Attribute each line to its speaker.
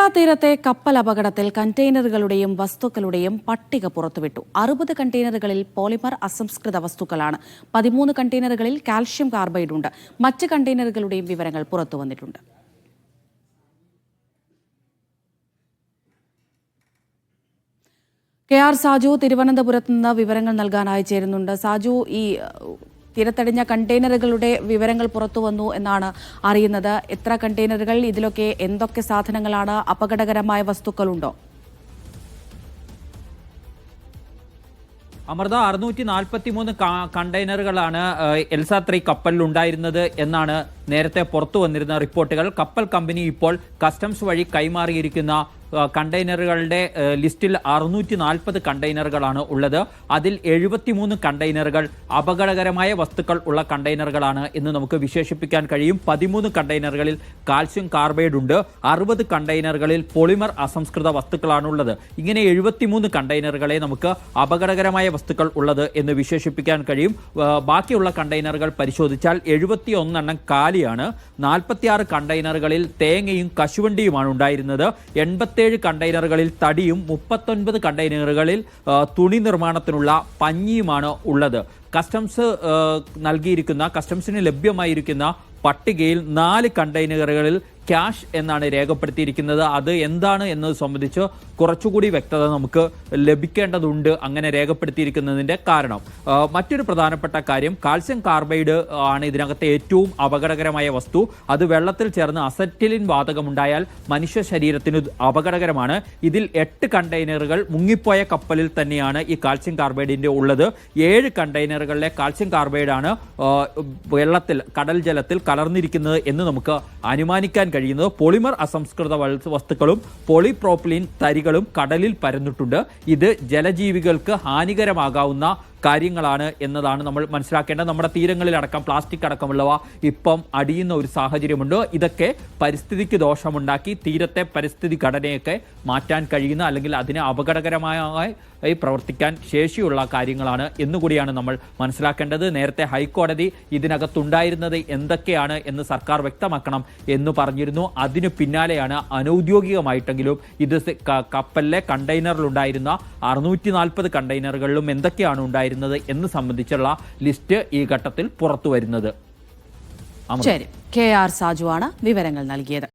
Speaker 1: കേരള തീരത്തെ കപ്പൽ അപകടത്തിൽ കണ്ടെയ്നറുകളുടെയും വസ്തുക്കളുടെയും പട്ടിക പുറത്തുവിട്ടു. അറുപത് കണ്ടെയ്നറുകളിൽ പോളിമർ അസംസ്കൃത വസ്തുക്കളാണ്. പതിമൂന്ന് കണ്ടെയ്നറുകളിൽ കാൽഷ്യം കാർബൈഡ് ഉണ്ട്. മറ്റ് കണ്ടെയ്നറുകളുടെയും വിവരങ്ങൾ പുറത്തുവന്നിട്ടുണ്ട് കെ ആർ സാജു തിരുവനന്തപുരത്ത് നിന്ന് വിവരങ്ങൾ നൽകാനായി ചേരുന്നുണ്ട്. സാജു ഈ തിരത്തടിഞ്ഞ കണ്ടെയ്നറുകളുടെ വിവരങ്ങൾ പുറത്തുവന്നു എന്നാണ് അറിയുന്നത്. എത്ര കണ്ടെയ്നറുകൾ ഇതിലൊക്കെ എന്തൊക്കെ സാധനങ്ങളാണ് അപകടകരമായ വസ്തുക്കളുണ്ടോ?
Speaker 2: അമൃത അറുന്നൂറ്റി നാൽപ്പത്തി മൂന്ന് കണ്ടെയ്നറുകളാണ് എൽസാ ത്രീ കപ്പലിൽ ഉണ്ടായിരുന്നത് എന്നാണ് നേരത്തെ പുറത്തു വന്നിരുന്ന റിപ്പോർട്ടുകൾ. കപ്പൽ കമ്പനി ഇപ്പോൾ കസ്റ്റംസ് വഴി കൈമാറിയിരിക്കുന്ന കണ്ടെയ്നറുകളുടെ ലിസ്റ്റിൽ അറുന്നൂറ്റി നാൽപ്പത് കണ്ടെയ്നറുകളാണ് ഉള്ളത്. അതിൽ എഴുപത്തിമൂന്ന് കണ്ടെയ്നറുകൾ അപകടകരമായ വസ്തുക്കൾ ഉള്ള കണ്ടെയ്നറുകളാണ് എന്ന് നമുക്ക് വിശേഷിപ്പിക്കാൻ കഴിയും. പതിമൂന്ന് കണ്ടെയ്നറുകളിൽ കാൽസ്യം കാർബൈഡ് ഉണ്ട്. അറുപത് കണ്ടെയ്നറുകളിൽ പോളിമർ അസംസ്കൃത വസ്തുക്കളാണ് ഉള്ളത്. ഇങ്ങനെ എഴുപത്തിമൂന്ന് കണ്ടെയ്നറുകളെ നമുക്ക് അപകടകരമായ വസ്തുക്കൾ ഉള്ളത് എന്ന് വിശേഷിപ്പിക്കാൻ കഴിയും. ബാക്കിയുള്ള കണ്ടെയ്നറുകൾ പരിശോധിച്ചാൽ എഴുപത്തി ഒന്നെണ്ണം കാലിയാണ്. നാൽപ്പത്തിയാറ് കണ്ടെയ്നറുകളിൽ തേങ്ങയും കശുവണ്ടിയുമാണ് ഉണ്ടായിരുന്നത്. എൺപത്തേഴ് കണ്ടെയ്നറുകളിൽ തടിയും മുപ്പത്തൊൻപത് കണ്ടെയ്നറുകളിൽ തുണി നിർമ്മാണത്തിനുള്ള പഞ്ഞിയുമാണ് ഉള്ളത്. കസ്റ്റംസ് നൽകിയിരിക്കുന്ന കസ്റ്റംസിന് ലഭ്യമായിരിക്കുന്ന പട്ടികയിൽ നാല് കണ്ടെയ്നറുകളിൽ ക്യാഷ് എന്നാണ് രേഖപ്പെടുത്തിയിരിക്കുന്നത്. അത് എന്താണ് എന്നത് സംബന്ധിച്ച് കുറച്ചുകൂടി വ്യക്തത നമുക്ക് ലഭിക്കേണ്ടതുണ്ട് അങ്ങനെ രേഖപ്പെടുത്തിയിരിക്കുന്നതിന്റെ കാരണം. മറ്റൊരു പ്രധാനപ്പെട്ട കാര്യം കാൽസ്യം കാർബൈഡ് ആണ് ഇതിനകത്തെ ഏറ്റവും അപകടകരമായ വസ്തു. അത് വെള്ളത്തിൽ ചേർന്ന് അസറ്റിലിൻ വാതകമുണ്ടായാൽ മനുഷ്യ ശരീരത്തിന് അപകടകരമാണ്. ഇതിൽ എട്ട് കണ്ടെയ്നറുകൾ മുങ്ങിപ്പോയ കപ്പലിൽ തന്നെയാണ് ഈ കാൽസ്യം കാർബൈഡിന്റെ ഉള്ളത്. ഏഴ് കണ്ടെയ്നറുകളിലെ കാൽസ്യം കാർബൈഡാണ് വെള്ളത്തിൽ കടൽ ജലത്തിൽ കലർന്നിരിക്കുന്നത് എന്ന് നമുക്ക് അനുമാനിക്കാൻ കഴിയുന്നത് പോളിമർ അസംസ്കൃത വസ്തുക്കളും പോളിപ്രോപ്പിലിൻ തരികളും കടലിൽ പരന്നിട്ടുണ്ട്. ഇത് ജലജീവികൾക്ക് ഹാനികരമാകാവുന്ന കാര്യങ്ങളാണ് എന്നതാണ് നമ്മൾ മനസ്സിലാക്കേണ്ടത്. നമ്മുടെ തീരങ്ങളിലടക്കം പ്ലാസ്റ്റിക് അടക്കമുള്ളവ ഇപ്പം അടിയുന്ന ഒരു സാഹചര്യമുണ്ട്. ഇതൊക്കെ പരിസ്ഥിതിക്ക് ദോഷമുണ്ടാക്കി തീരത്തെ പരിസ്ഥിതി ഘടനയൊക്കെ മാറ്റാൻ കഴിയുന്ന അല്ലെങ്കിൽ അതിന് അപകടകരമായ പ്രവർത്തിക്കാൻ ശേഷിയുള്ള കാര്യങ്ങളാണ് എന്നുകൂടിയാണ് നമ്മൾ മനസ്സിലാക്കേണ്ടത്. നേരത്തെ ഹൈക്കോടതി ഇതിനകത്തുണ്ടായിരുന്നത് എന്തൊക്കെയാണ് എന്ന് സർക്കാർ വ്യക്തമാക്കണം എന്ന് പറഞ്ഞിരുന്നു. അതിനു പിന്നാലെയാണ് അനൌദ്യോഗികമായിട്ടെങ്കിലും ഇത് കപ്പലിലെ കണ്ടെയ്നറിലുണ്ടായിരുന്ന അറുന്നൂറ്റി നാൽപ്പത് കണ്ടെയ്നറുകളിലും എന്തൊക്കെയാണ് ഉണ്ടായിരുന്നത് എന്ന് സംബന്ധിച്ചുള്ള ലിസ്റ്റ് ഈ ഘട്ടത്തിൽ പുറത്തു വരുന്നത്.
Speaker 1: ശരി. കെ ആർ സാജു ആണ് വിവരങ്ങൾ നൽകിയത്.